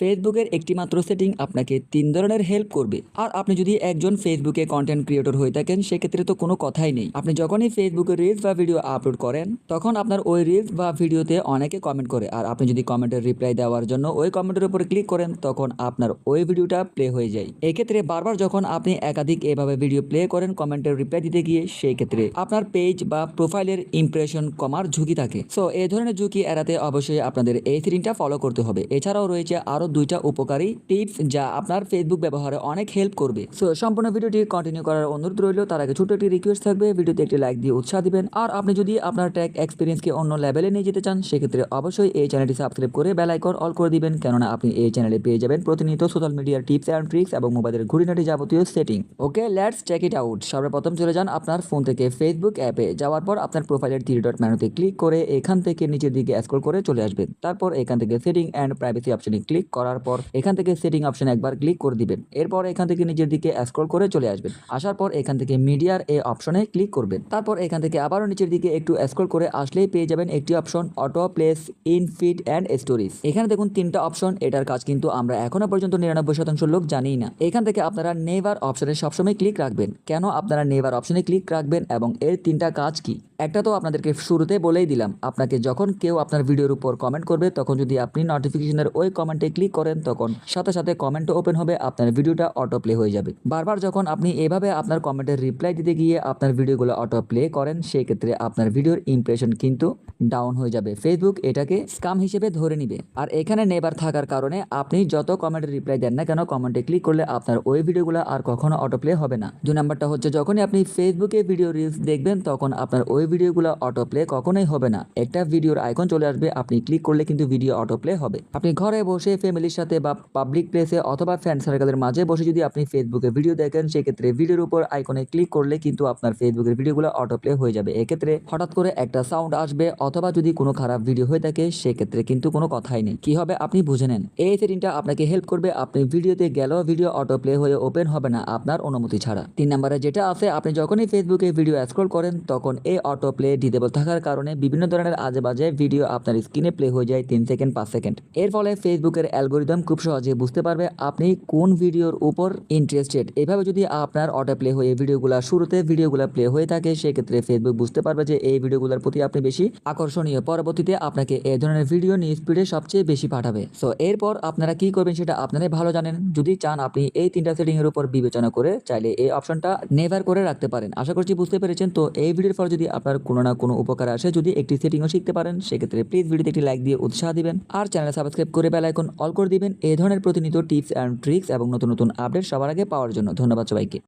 ফেসবুকের একটি মাত্র সেটিং আপনাকে তিন ধরনের হেল্প করবে। আর আপনি যদি একজন ফেসবুকে কন্টেন্ট ক্রিয়েটর হয়ে থাকেন, সেক্ষেত্রে তো কোনো কথাই নেই। আপনি যখনই ফেসবুকে রিলস বা ভিডিও আপলোড করেন, তখন আপনার ওই রিলস বা ভিডিওতে অনেকে কমেন্ট করে। আর আপনি যদি কমেন্টের রিপ্লাই দেওয়ার জন্য ওই কমেন্টের উপর ক্লিক করেন, তখন আপনার ওই ভিডিওটা প্লে হয়ে যায়। এক্ষেত্রে বারবার যখন আপনি একাধিক এভাবে ভিডিও প্লে করেন কমেন্টের রিপ্লাই দিতে গিয়ে সেই ক্ষেত্রে আপনার পেজ বা প্রোফাইলের ইমপ্রেশন কমার ঝুঁকি থাকে। সো এই ধরনের ঝুঁকি এড়াতে অবশ্যই আপনাদের এই সেটিংটা ফলো করতে হবে। এছাড়াও রয়েছে আরও দুইটা উপকারী টিপস যা আপনার ফেসবুক ব্যবহারে অনেক হেল্প করবে। সো সম্পূর্ণ ভিডিওটি কন্টিনিউ করার অনুরোধ রইল। তার আগে ছোট একটি রিকোয়েস্ট থাকবে। ভিডিওতে একটি লাইক দিয়ে উৎসাহ দিবেন। আর আপনি যদি আপনার ট্যাগ এক্সপিরিয়েন্সকে অন্য লেভেলে নিয়ে যেতে চান, সেক্ষেত্রে অবশ্যই এই চ্যানেলটি সাবস্ক্রাইব করে বেল আইকন অল করে দিবেন। কেননা আপনি এই চ্যানেলে পেয়ে যাবেন প্রতিনিয়ত সোশ্যাল মিডিয়ার টিপস অ্যান্ড ট্রিক্স এবং মোবাইলের ঘুরিনাটি যাবতীয় setting okay let's check it out সর্বপ্রথম চলে যান আপনার ফোন থেকে ফেসবুক অ্যাপে যাওয়ার পর আপনার প্রোফাইলের থ্রি ডট মেনুতে ক্লিক করে এখান থেকে নিচের দিকে স্ক্রল করে চলে আসবেন। তারপর এখান থেকে সেটিং অ্যান্ড প্রাইভেসি অপশনে ক্লিক করার পর এখান থেকে সেটিং অপশনে একবার ক্লিক করে দিবেন। এরপর এখান থেকে নিজের দিকে স্ক্রল করে চলে আসবেন। আসার পর এখান থেকে মিডিয়ার এই অপশনে ক্লিক করবেন। তারপর এখান থেকে আবারও নিচের দিকে একটু স্ক্রল করে আসলেই পেয়ে যাবেন একটি option auto plays in feed and stories এখানে দেখুন তিনটা অপশন এটার কাজ কিন্তু আমরা এখনও পর্যন্ত নিরানব্বই শতাংশ লোক জানি না। এখান থেকে আপনারা নেভার অপশনে সবসময় ক্লিক রাখবেন। কেন আপনারা নেভার অপশনে ক্লিক রাখবেন এবং এর তিনটা কাজ কি? একটা তো আপনাদেরকে শুরুতে বলেই দিলাম, আপনাকে যখন কেউ আপনার ভিডিওর উপর কমেন্ট করবে, তখন যদি আপনি নোটিফিকেশনের ওই কমেন্টে ক্লিক করেন, তখন সাথে সাথে কমেন্টও ওপেন হবে, আপনার ভিডিওটা অটো প্লে হয়ে যাবে। বারবার যখন আপনি এভাবে আপনার কমেন্টের রিপ্লাই দিতে গিয়ে আপনার ভিডিওগুলো অটো প্লে করেন সেই ক্ষেত্রে আপনার ভিডিওর ইমপ্রেশন কিন্তু ডাউন হয়ে যাবে। ফেসবুক এটাকে স্কাম হিসেবে ধরে নিবে। আর এখানে নেবার থাকার কারণে আপনি যত কমেন্টের রিপ্লাই দেন না কেন কমেন্টে ক্লিক করলে আপনার ওই ভিডিওগুলো আর কখনো অটো প্লে হবে না। দুই নাম্বারটা হচ্ছে, যখনই আপনি ফেসবুকে ভিডিও রিলস দেখবেন, তখন আপনার ওই ভিডিওগুলো অটো প্লে কখনোই হবে না। একটা ভিডিওর আইকন চলে আসবে, আপনি ক্লিক করলে কিন্তু ভিডিও অটো প্লে হবে। আপনি ঘরে বসে ফ্যামিলির সাথে বা পাবলিক প্লেসে অথবা ফ্রেন্ড সার্কেলের মাঝে বসে যদি আপনি ফেসবুকে ভিডিও দেখেন, সেক্ষেত্রে ভিডিওর উপর আইকনে ক্লিক করলে কিন্তু আপনার ফেসবুকের ভিডিওগুলো অটো প্লে হয়ে যাবে। এক্ষেত্রে হঠাৎ করে একটা সাউন্ড আসবে অথবা যদি কোনো খারাপ ভিডিও হয়ে থাকে, সেক্ষেত্রে কিন্তু কোনো কথাই নেই। কি হবে? আপনি বুঝে নেন। এই সেটিংটা আপনাকে হেল্প করবে। আপনি ভিডিওতে গেলেও ভিডিও অটো প্লে হয়ে ওপেন হবে না আপনার অনুমতি ছাড়া। তিন নম্বরে যেটা আছে, আপনি যখনই ফেসবুকে ভিডিও স্ক্রল করেন, তখন এই অটো প্লে ডিটেবল থাকার কারণে বিভিন্ন ধরনের আজে বাজে ভিডিও আপনার স্ক্রিনে প্লে হয়ে যায় তিন সেকেন্ড পাঁচ সেকেন্ড এর ফলে ফেসবুকের অ্যালগোরিদম খুব সহজে বুঝতে পারবে আপনি কোন ভিডিওর উপর ইন্টারেস্টেড এভাবে যদি আপনার অটো প্লে হয়ে ভিডিওগুলো শুরুতে ভিডিওগুলো প্লে হয়ে থাকে, সেক্ষেত্রে ফেসবুক বুঝতে পারবে যে এই ভিডিওগুলোর প্রতি আপনি বেশি আকর্ষণীয়। পরবর্তীতে আপনাকে এই ধরনের ভিডিও নিউজ স্পিডে সবচেয়ে বেশি পাঠাবে। সো এরপর আপনারা কি করবেন সেটা আপনারাই ভালো জানেন। যদি চান আপনি এই তিনটা সেটিং এর উপর বিবেচনা করে চাইলে এই অপশনটা নেভার করে রাখতে পারেন। আশা করছি বুঝতে পেরেছেন। তো এই ভিডিওর পর যদি আপনার কোনো না কোনো উপকার আসে যদি একটি সেটিংও শিখতে পারেন, সেক্ষেত্রে প্লিজ ভিডিওতে একটি লাইক দিয়ে উৎসাহ দিবেন। আর চ্যানেল সাবস্ক্রাইব করে বেল আইকন অল করে দিবেন। এই ধরনের প্রতিনিয়ত টিপস অ্যান্ড ট্রিক্স এবং নতুন নতুন আপডেট সবার আগে পাওয়ার জন্য। ধন্যবাদ সবাইকে।